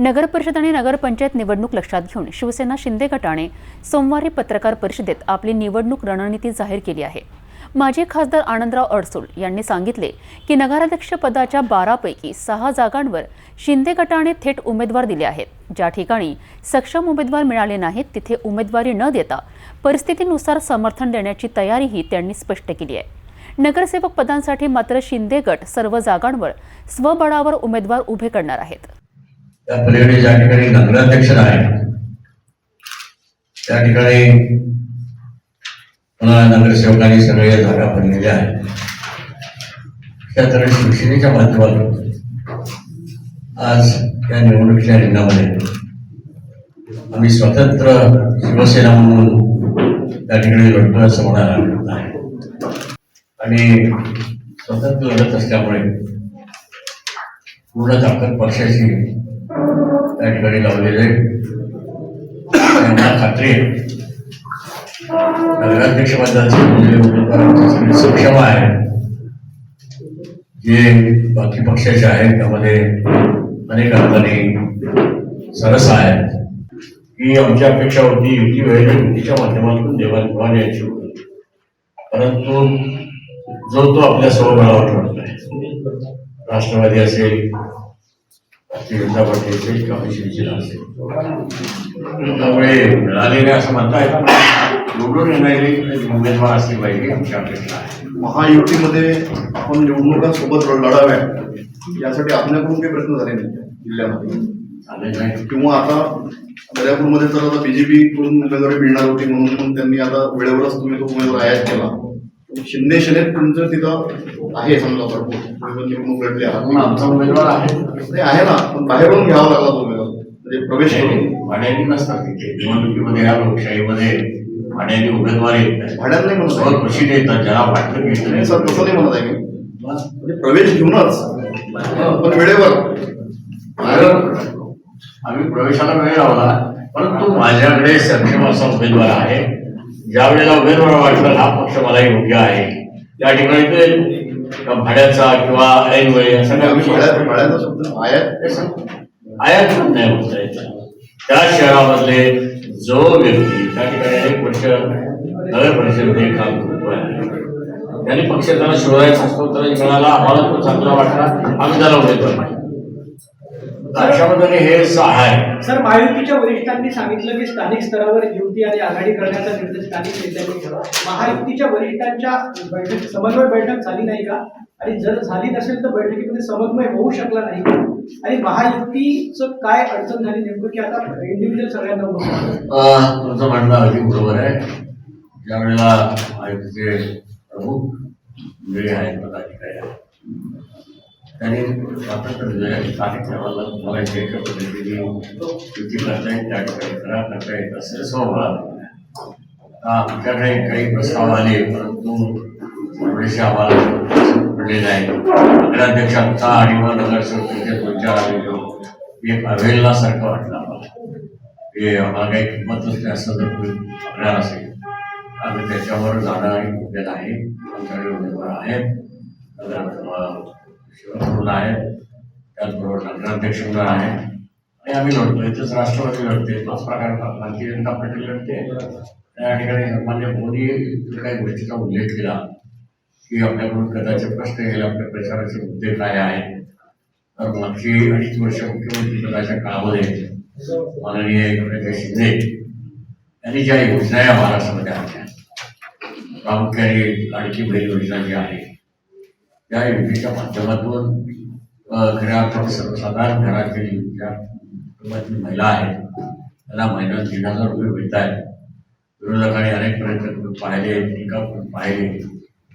नगर परिषद आणि नगरपंचायत निवडणूक लक्षात घेऊन शिवसेना शिंदे गटाने सोमवारी पत्रकार परिषदेत आपली निवडणूक रणनीती जाहीर केली आहे. माजी खासदार आनंदराव अडसूळ यांनी सांगितले की नगराध्यक्ष पदाच्या बारापैकी सहा जागांवर शिंदे गटाने थेट उमेदवार दिले आहेत. ज्या ठिकाणी सक्षम उमेदवार मिळाले नाहीत तिथे उमेदवारी न देता परिस्थितीनुसार समर्थन देण्याची तयारीही त्यांनी स्पष्ट केली आहे. नगरसेवक पदांसाठी मात्र शिंदे गट सर्व जागांवर स्वबळावर उमेदवार उभे करणार आहेत. त्या पलीकडे ज्या ठिकाणी नगराध्यक्ष आहेत त्या ठिकाणी पुन्हा नगरसेवकांनी सगळे जागा भरलेल्या आहेत. त्या तऱ्हे शिवसेनेच्या माध्यमातून आज या निवडणुकीच्या रिंगणामध्ये आम्ही स्वतंत्र शिवसेना म्हणून त्या ठिकाणी लढतो असं म्हणायला आहे. आणि स्वतंत्र लढत असल्यामुळे पूर्ण ताकद पक्षाची त्या ठिकाणी लावलेले त्यांना खात्री आहे नगराध्यक्ष उमेदवार सक्षम आहे जे बाकी पक्षाचे आहेत त्यामध्ये अनेक अर्थाने सरस आहेत ही आमची अपेक्षा होती युती वेळेला युतीच्या माध्यमातून देवाणघेवाण यायची होती परंतु जो तो आपल्या स्वबळावर नाही राष्ट्रवादी असेल जनता पार्टी असेल. त्यामुळे मिळालेले असं म्हणतायत निवडून येणारे उमेदवार असले पाहिजे आमची अपेक्षा आहे. महायुतीमध्ये आपण निवडणुका सोबत लढाव्या यासाठी आपल्याकडून काही प्रयत्न झाले नाही जिल्ह्यामध्ये. किंवा आता दर्यापूरमध्ये तर आता बीजेपी कडून उमेदवारी मिळणार होती म्हणून त्यांनी आता वेळेवरच तुम्ही तो उमेदवार आयात केला. शिंदे सेनेत तुमचं तिथं आहे समजा भरपूर. निवडणूक लढले आहात. म्हणून आमचा उमेदवार आहे. ते आहे ना पण बाहेरून घ्यावा लागला तो उमेदवार. म्हणजे प्रवेश करून. भाड्याने नसतात तिथे. निवडणुकीमध्ये या लोकशाहीमध्ये भाड्याने उमेदवार येत नाही. भाड्यात नाही म्हणत आहे. खुशी देतात ज्याला वाटतं की नाही सर तसं नाही म्हणत आहे मी. म्हणजे प्रवेश घेऊनच. पण वेळेवर. आम्ही प्रवेशाला वेळ लावला परंतु माझ्याकडे सक्षम असा उमेदवार आहे. ज्या वेळेला उमेदवार वाटलं हा पक्ष मला योग्य आहे. त्या ठिकाणी ते भाड्याचा किंवा ऐन वेळी असं आयात पण नाही म्हणता येत. त्या शहरामधले जो व्यक्ती त्या ठिकाणी अनेक वर्ष नगर परिषदेमध्ये काम करतोय त्यांनी पक्ष त्याला शोधायचा असतो तर मिळाला आम्हाला तो चांगला वाटला आम्ही त्याला उमेदवार पद्धतीने हे सहाय सर महायुतीच्या वरिष्ठांनी सांगितलं की स्थानिक स्तरावर युती आणि आघाडी करण्याचा निर्णय स्थानिक नेत्यांनी घ्यावा. महायुतीच्या वरिष्ठांच्या बैठक समन्वय बैठक झाली नाही का? आणि जर झाली नसेल तर बैठकीमध्ये समन्वय होऊ शकला नाही? आणि महायुतीचं काय अडचण झाली नेमकं की आता इंडिव्हिज्युअल सगळ्यांना तुमचं म्हणणं अगदी बरोबर आहे. ज्या वेळेला आयुक्तचे प्रमुख आहेत त्याने स्वातंत्र्य कार्यक्रमाला सांगितलं मला मला पद्धतीने युती करता येईल त्या ठिकाणी करा करता येत असेल स्वभाव आमच्याकडे काही प्रस्ताव आले परंतु थोडेसे आम्हाला पडले नाही. नगराध्यक्षांचा आणि मग नगरसेवकांचे दोन चार आले जो एक अवेलनासारखं वाटलं आम्हाला. हे आम्हाला काही किंमतच नाही असं जर कोणी आपल्याला असेल. आम्ही त्याच्यावर जाणं आणि उद्या आहे आमच्याकडे उमेदवार आहेत. नगर शिवपूर्ण आहेत. त्याचबरोबर नगराध्यक्ष म्हणून आहे आणि आम्ही लढतो इथंच राष्ट्रवादी लढते तोच प्रकारे भारतीय जनता पार्टी लढते. त्या ठिकाणी सन्मान्य मोदी काही गोष्टीचा उल्लेख केला की आपल्याकडून कदाचित प्रश्न येईल. आपल्या प्रचाराचे मुद्दे काय आहेत? तर मागची अडीच वर्ष मुख्यमंत्री पदाच्या काळामध्ये माननीय एकनाथ शिंदे यांनी ज्या योजना या महाराष्ट्रामध्ये आणल्या प्रामुख्याने लाडकी बहीण योजना जी आहे त्या योजनेच्या माध्यमातून अ, खऱ्या अर्थाने सर्वसाधारण घरातील ज्या कुटुंबातील महिला आहेत. त्यांना महिन्यात दीड हजार रुपये मिळत आहेत. विरोधकांनी अनेक प्रयत्न पाहिले टीका पाहिले.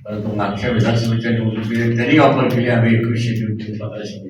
परंतु मागच्या विधानसभेच्या निवडणुकीत त्यांनी ऑफर केली आम्ही एकवीसशे ते पंधराशे